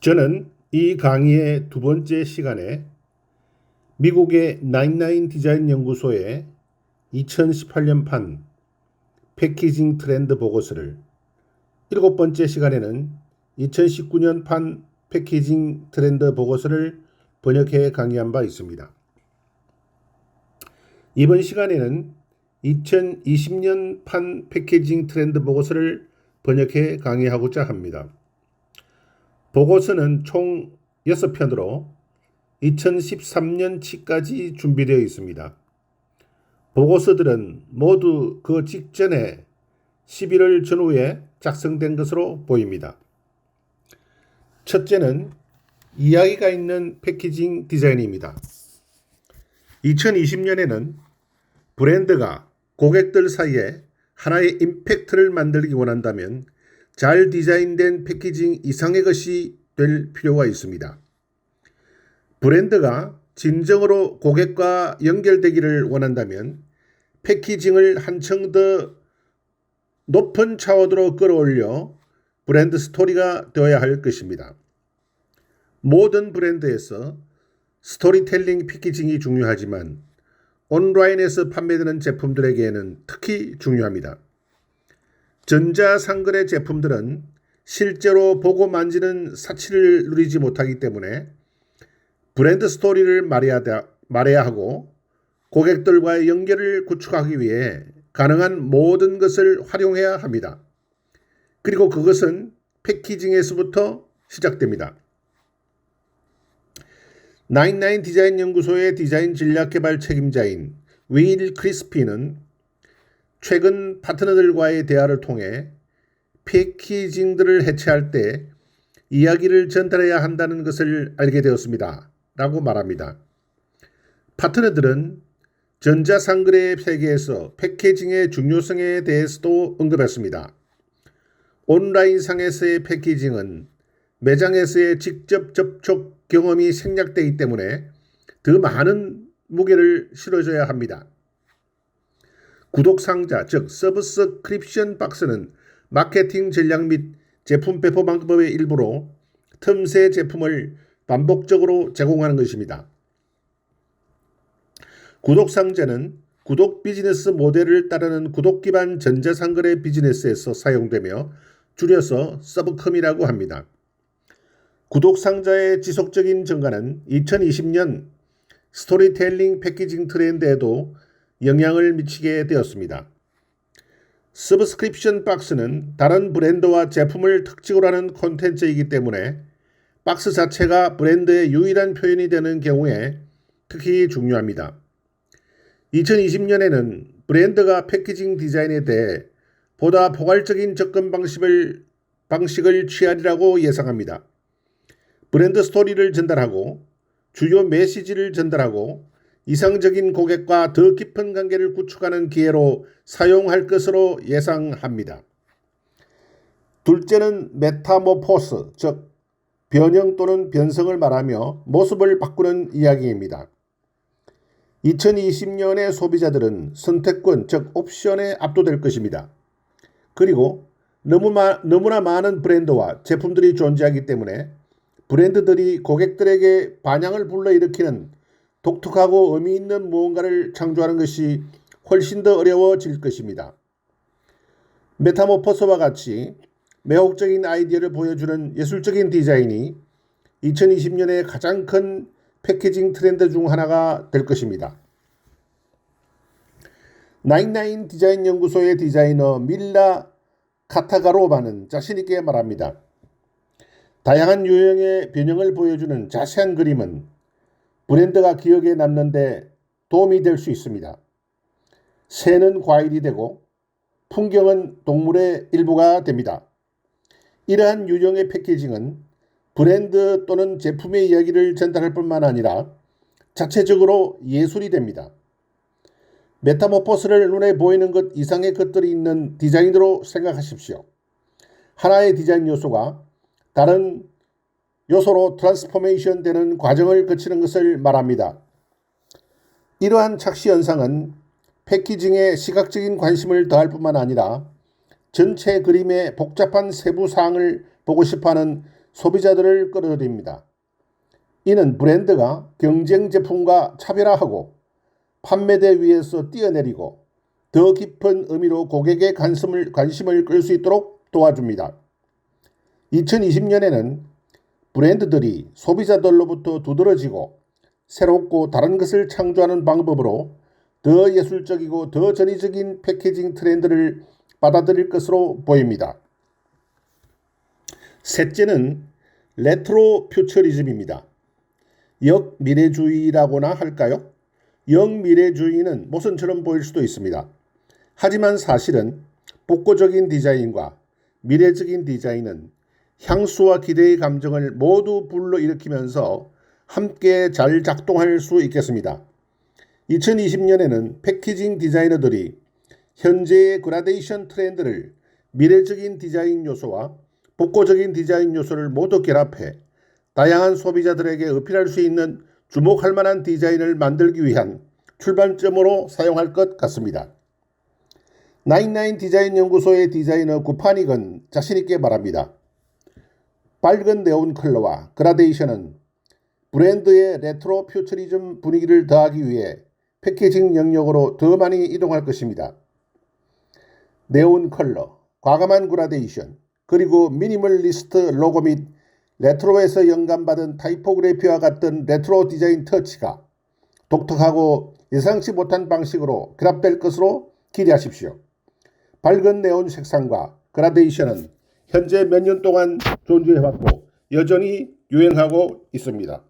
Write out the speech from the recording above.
저는 이 강의의 두 번째 시간에 미국의 나인나인 디자인 연구소의 2018년판 패키징 트렌드 보고서를 일곱 번째 시간에는 2019년판 패키징 트렌드 보고서를 번역해 강의한 바 있습니다. 이번 시간에는 2020년판 패키징 트렌드 보고서를 번역해 강의하고자 합니다. 보고서는 총 6편으로 2013년치까지 준비되어 있습니다. 보고서들은 모두 그 직전에 11월 전후에 작성된 것으로 보입니다. 첫째는 이야기가 있는 패키징 디자인입니다. 2020년에는 브랜드가 고객들 사이에 하나의 임팩트를 만들기 원한다면 잘 디자인된 패키징 이상의 것이 될 필요가 있습니다. 브랜드가 진정으로 고객과 연결되기를 원한다면 패키징을 한층 더 높은 차원으로 끌어올려 브랜드 스토리가 되어야 할 것입니다. 모든 브랜드에서 스토리텔링 패키징이 중요하지만 온라인에서 판매되는 제품들에게는 특히 중요합니다. 전자상거래 제품들은 실제로 보고 만지는 사치를 누리지 못하기 때문에 브랜드 스토리를 말해야, 말해야 하고 고객들과의 연결을 구축하기 위해 가능한 모든 것을 활용해야 합니다. 그리고 그것은 패키징에서부터 시작됩니다. 나인나인 디자인 연구소의 디자인 전략 개발 책임자인 윌 크리스피는 최근 파트너들과의 대화를 통해 패키징들을 해체할 때 이야기를 전달해야 한다는 것을 알게 되었습니다. 라고 말합니다. 파트너들은 전자상거래 세계에서 패키징의 중요성에 대해서도 언급했습니다. 온라인상에서의 패키징은 매장에서의 직접 접촉 경험이 생략되기 때문에 더 많은 무게를 실어줘야 합니다. 구독 상자, 즉 서브스크립션 박스는 마케팅 전략 및 제품 배포 방법의 일부로 틈새 제품을 반복적으로 제공하는 것입니다. 구독 상자는 구독 비즈니스 모델을 따르는 구독 기반 전자상거래 비즈니스에서 사용되며 줄여서 서브컴이라고 합니다. 구독 상자의 지속적인 증가는 2020년 스토리텔링 패키징 트렌드에도 영향을 미치게 되었습니다. 서브스크립션 박스는 다른 브랜드와 제품을 특징으로 하는 콘텐츠이기 때문에 박스 자체가 브랜드의 유일한 표현이 되는 경우에 특히 중요합니다. 2020년에는 브랜드가 패키징 디자인에 대해 보다 포괄적인 접근 방식을, 방식을 취하리라고 예상합니다. 브랜드 스토리를 전달하고 주요 메시지를 전달하고 이상적인 고객과 더 깊은 관계를 구축하는 기회로 사용할 것으로 예상합니다. 둘째는 메타모포스, 즉 변형 또는 변성을 말하며 모습을 바꾸는 이야기입니다. 2020년의 소비자들은 선택권, 즉 옵션에 압도될 것입니다. 그리고 너무 마, 너무나 많은 브랜드와 제품들이 존재하기 때문에 브랜드들이 고객들에게 반향을 불러일으키는 독특하고 의미 있는 무언가를 창조하는 것이 훨씬 더 어려워질 것입니다. 메타모포스와 같이 매혹적인 아이디어를 보여주는 예술적인 디자인이 2020년의 가장 큰 패키징 트렌드 중 하나가 될 것입니다. 나인나인 디자인 연구소의 디자이너 밀라 카타가로바는 자신있게 말합니다. 다양한 유형의 변형을 보여주는 자세한 그림은 브랜드가 기억에 남는데 도움이 될 수 있습니다. 새는 과일이 되고 풍경은 동물의 일부가 됩니다. 이러한 유형의 패키징은 브랜드 또는 제품의 이야기를 전달할 뿐만 아니라 자체적으로 예술이 됩니다. 메타모포스를 눈에 보이는 것 이상의 것들이 있는 디자인으로 생각하십시오. 하나의 디자인 요소가 다른 요소로 트랜스포메이션 되는 과정을 거치는 것을 말합니다. 이러한 착시 현상은 패키징에 시각적인 관심을 더할 뿐만 아니라 전체 그림의 복잡한 세부 사항을 보고 싶어하는 소비자들을 끌어들입니다. 이는 브랜드가 경쟁 제품과 차별화하고 판매대 위에서 뛰어내리고 더 깊은 의미로 고객의 관심을, 관심을 끌 수 있도록 도와줍니다. 2020년에는 브랜드들이 소비자들로부터 두드러지고 새롭고 다른 것을 창조하는 방법으로 더 예술적이고 더 전위적인 패키징 트렌드를 받아들일 것으로 보입니다. 셋째는 레트로 퓨처리즘입니다. 역미래주의라고나 할까요? 역미래주의는 모선처럼 보일 수도 있습니다. 하지만 사실은 복고적인 디자인과 미래적인 디자인은 향수와 기대의 감정을 모두 불러일으키면서 함께 잘 작동할 수 있겠습니다. 2020년에는 패키징 디자이너들이 현재의 그라데이션 트렌드를 미래적인 디자인 요소와 복고적인 디자인 요소를 모두 결합해 다양한 소비자들에게 어필할 수 있는 주목할 만한 디자인을 만들기 위한 출발점으로 사용할 것 같습니다. 나인나인 디자인 연구소의 디자이너 구파닉은 자신있게 말합니다. 밝은 네온 컬러와 그라데이션은 브랜드의 레트로 퓨처리즘 분위기를 더하기 위해 패키징 영역으로 더 많이 이동할 것입니다. 네온 컬러, 과감한 그라데이션, 그리고 미니멀리스트 로고 및 레트로에서 영감받은 타이포그래피와 같은 레트로 디자인 터치가 독특하고 예상치 못한 방식으로 결합될 것으로 기대하십시오. 밝은 네온 색상과 그라데이션은 현재 몇 년 동안 존재해왔고 여전히 유행하고 있습니다.